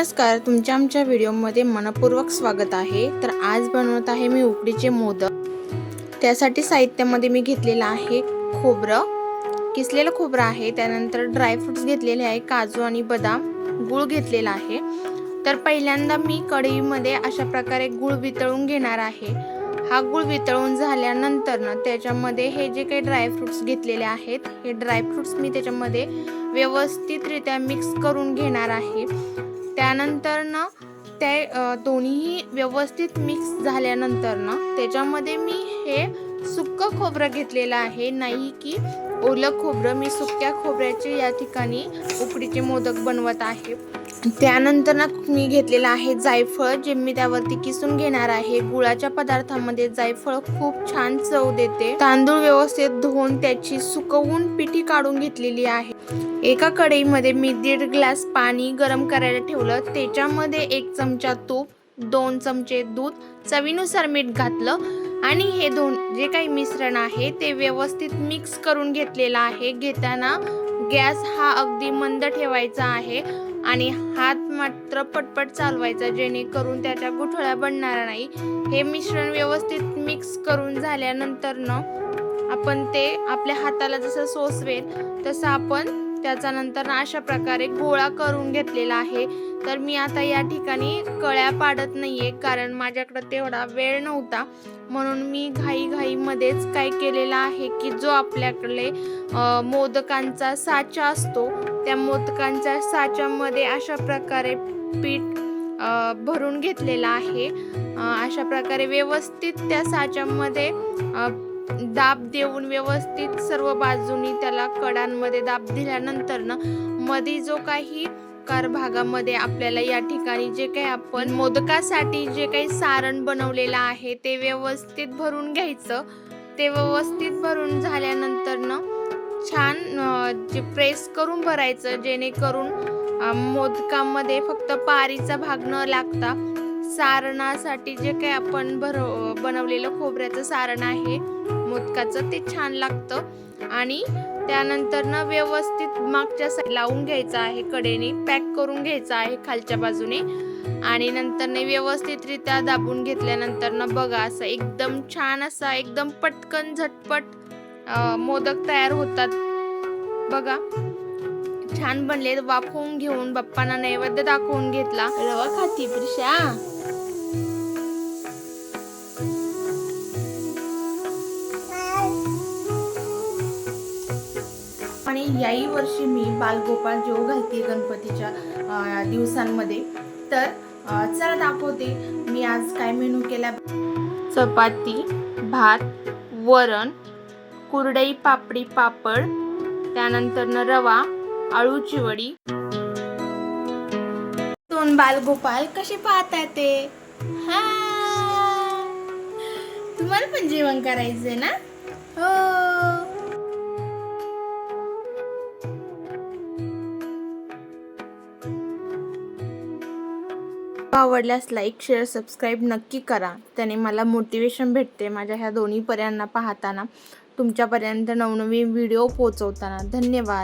नमस्कार तुमच्या आमच्या व्हिडिओमध्ये मनपूर्वक स्वागत आहे. तर आज बनवत आहे मी उकडीचे मोदक. त्यासाठी साहित्यामध्ये मी घेतलेलं आहे खोबरं. किसलेलं खोबरं आहे त्यानंतर ड्रायफ्रुट्स घेतलेले आहे काजू आणि बदाम. गूळ घेतलेला आहे. तर पहिल्यांदा मी कढईमध्ये अशा प्रकारे गूळ वितळून घेणार आहे. हा गूळ वितळून झाल्यानंतर ना त्याच्यामध्ये हे जे काही ड्रायफ्रुट्स घेतलेले आहेत हे ड्रायफ्रुट्स मी त्याच्यामध्ये व्यवस्थितरित्या मिक्स करून घेणार आहे. त्यानंतर ना ते दोन्ही दोन्हीही व्यवस्थित मिक्स झाल्यानंतर ना त्याच्यामध्ये मी हे सुक्कं खोबरं घेतलेलं आहे. नाही की ओलं खोबरं. मी सुक्या खोबऱ्याचे या ठिकाणी उकडीचे मोदक बनवत आहे. त्यानंतर ना मी घेतलेलं आहे जायफळ जे मी त्यावरती किसून घेणार आहे. गुळाच्या पदार्थामध्ये जायफळ खूप छान चव देते. तांदूळ व्यवस्थित धुवून त्याची सुकवून पिठी काढून घेतलेली आहे. एका कढईमध्ये मी दीड ग्लास पाणी गरम करायला ठेवलं. त्याच्यामध्ये एक चमचा तूप दोन चमचे दूध चवीनुसार मीठ घातलं. आणि हे दोन जे काही मिश्रण आहे ते व्यवस्थित मिक्स करून घेतलेलं आहे. घेताना गॅस हा अगदी मंद ठेवायचा आहे. आणि हात मात्र पटपट चालवायचा जेणेकरून त्याच्या गुठळ्या बनणार नाही. हे मिश्रण व्यवस्थित मिक्स करून झाल्यानंतर न आपण ते आपल्या हाताला जसं सोसवेल तसं आपण त्याचा नंतर अशा प्रकारे गोळा करून घेतलेला आहे. तर मी आता या ठिकाणी कळ्या पाडत नाहीये कारण माझ्याकडे तेवढा वेळ नव्हता. म्हणून मी घाई घाईमध्येच काय केलेलं आहे की जो आपल्याकडे मोदकांचा साचा असतो त्या मोदकांच्या साच्यामध्ये अशा प्रकारे पीठ भरून घेतलेला आहे. अशा प्रकारे व्यवस्थित त्या साच्यामध्ये दाब देऊन व्यवस्थित सर्व बाजूनी त्याला कडांमध्ये दाब दिल्यानंतर ना मध्ये जो काही कार भागामध्ये आपल्याला या ठिकाणी जे काही आपण मोदकासाठी जे काही सारण बनवलेलं आहे ते व्यवस्थित भरून घ्यायचं. ते व्यवस्थित भरून झाल्यानंतर ना छान जे प्रेस करून भरायचं जेणेकरून मोदकामध्ये फक्त पारीचा भाग न लागता सारणासाठी जे काही आपण भर बनवलेलं खोबऱ्याचं सारण आहे मोदकाचं ते छान लागतं. आणि त्यानंतर ना व्यवस्थित मागच्या साईड लावून घ्यायचं आहे कडेने पॅक करून घ्यायचं आहे खालच्या बाजूने. आणि नंतर ने व्यवस्थितरित्या दाबून घेतल्यानंतर ना बघा असं एकदम छान असा एकदम पटकन झटपट मोदक तयार होतात. बघा छान बनले वाफवून घेऊन बाप्पांना नैवेद्य दाखवून घेतला. रवा खाती प्रिशा. याही वर्षी मी बालगोपाल जेव घालते गणपतीच्या दिवसांमध्ये. तर चला दाखवते. मी आज काय मेनू केला? चपाती भात वरण कुरडई पापडी पापड त्यानंतर न रवा आळूची वडी दोन बालगोपाल कसे पाहताय ते? हा. तुम्हाला पण जेवण करायचंय ना? हो. आवडल्यास लाईक शेअर सबस्क्राईब नक्की करा. त्याने मला मोटिवेशन भेटते माझ्या ह्या दोन्ही पर्यांना पाहताना. तुमच्यापर्यंत नवनवीन व्हिडिओ पोचवताना धन्यवाद.